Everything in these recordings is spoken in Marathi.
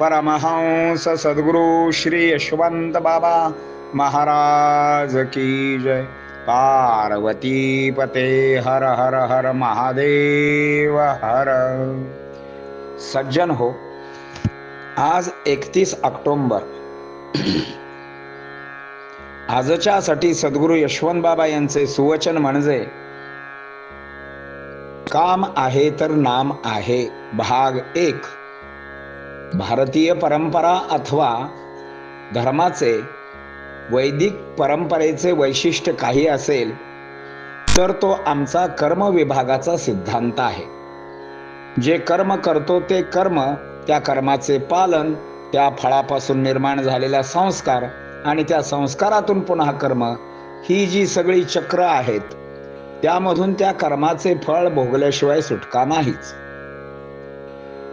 परमहंस सद्गुरु श्री यशवंत बाबा महाराज की जय। पार्वती पते हर हर हर महादेव हर। सज्जन हो आज एकतीस ऑक्टोंबर। आजच्या साठी सद्गुरू यशवंत बाबा यांचे सुवचन म्हणजे काम आहे तर नाम आहे भाग एक। भारतीय परंपरा अथवा धर्माचे वैदिक परंपरेचे वैशिष्ट्य काही असेल तर तो आमचा कर्म विभागाचा सिद्धांत आहे. जे कर्म करतो ते कर्म त्या कर्माचे पालन त्या फळापासून निर्माण झालेला संस्कार आणि त्या संस्कारातून पुन्हा कर्म ही जी सगळी चक्र आहेत त्यामधून त्या कर्माचे फळ भोगल्याशिवाय सुटका नाहीच.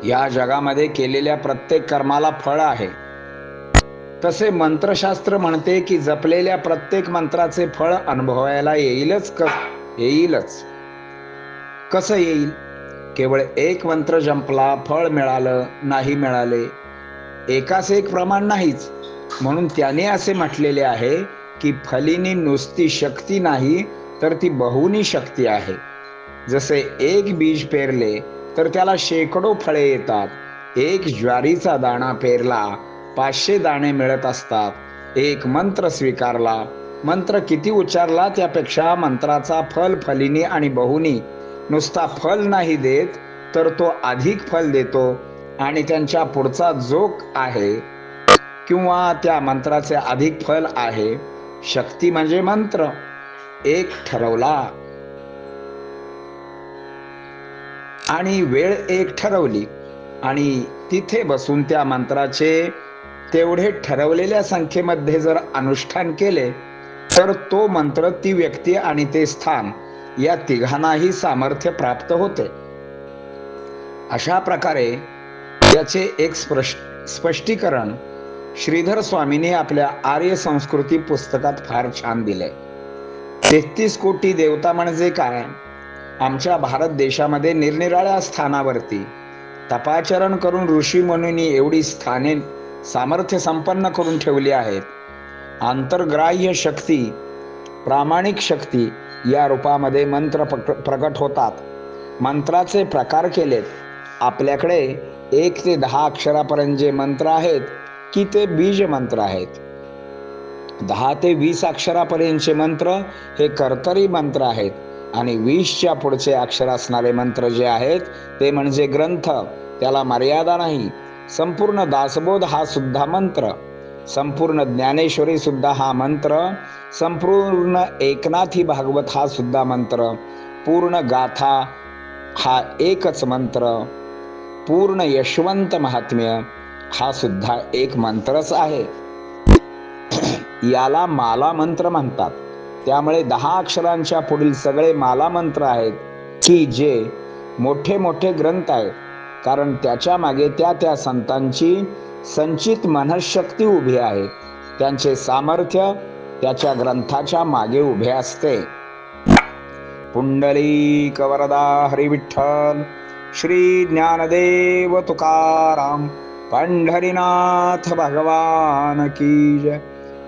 या जगामध्ये केलेल्या प्रत्येक कर्माला फळ आहे. तसे मंत्रशास्त्र म्हणते की जपलेल्या प्रत्येक मंत्राचे फळ अनुभवायला येईलच कस येईलच. कसं येईल? केवळ एक मंत्र जंपला फळ मिळालं नाही मिळाले. एकाच एक प्रमाण नाहीच. म्हणून त्याने असे म्हटलेले आहे की फलिनी नुसती शक्ती नाही तर ती बहुनी शक्ती आहे. जसे एक बीज पेरले तर त्याला शेकडो फळे येतात. एक ज्वारीचा दाणा पेरला पाचशे दाणे मिळत असतात. एक मंत्र स्वीकारला. मंत्र किती उच्चारला त्यापेक्षा मंत्राचा फल फलिनी आणि बहुनी. नुसता फल नाही देत तर तो अधिक फल देतो आणि त्यांच्या पुढचा जोक आहे. किंवा त्या मंत्राचे अधिक फल आहे. शक्ती म्हणजे मंत्र. एक ठरवला. आणि वेळ एक ठरवली. आणि तिथे बसून त्या मंत्राचे तेवढे ठरवलेल्या संख्येमध्ये जर अनुष्ठान केले तर तो मंत्र ती व्यक्ती आणि ते स्थान या तिघांनाही सामर्थ्य प्राप्त होते. अशा प्रकारे याचे एक स्पष्टीकरण श्रीधर स्वामींनी आपल्या आर्य संस्कृती पुस्तकात फार छान दिले. तेहतीस कोटी देवता म्हणजे काय? आमच्या भारत देशामध्ये निरनिराळ्या स्थानावरती तपाचरण करून ऋषी मुनींनी एवढी स्थाने सामर्थ्य संपन्न करून ठेवली आहेत. आंतरग्राह्य शक्ती प्रामाणिक शक्ती या रूपामध्ये मंत्र प्रकट होतात. मंत्राचे प्रकार केलेत. आपल्याकडे एक ते दहा अक्षरापर्यंत जे मंत्र आहेत की ते बीज मंत्र आहेत. दहा ते वीस अक्षरापर्यंतचे मंत्र हे कर्तरी मंत्र आहेत. आणि वीसच्या पुढचे अक्षर असणारे मंत्र जे आहेत ते म्हणजे ग्रंथ. त्याला मर्यादा नाही. संपूर्ण दासबोध हा सुद्धा मंत्र. संपूर्ण ज्ञानेश्वरी सुद्धा हा मंत्र. संपूर्ण एकनाथी भागवत हा सुद्धा मंत्र. पूर्ण गाथा हा एकच मंत्र. पूर्ण यशवंत महात्म्य हा सुद्धा एक मंत्रच आहे. याला माला मंत्र म्हणतात. त्यामुळे दहा अक्षरांच्या पुढील सगळे मालामंत्र आहेत की जे मोठे मोठे ग्रंथ आहेत. कारण त्याच्यामागे त्या त्या संतांची संचित मनशक्ती उभी आहे. त्यांचे सामर्थ्य त्याच्या ग्रंथाच्या मागे उभे असते. पुंडली कवरदा हरिविठ्ठल श्री ज्ञानदेव तुकाराम पंढरीनाथ भगवान की जय.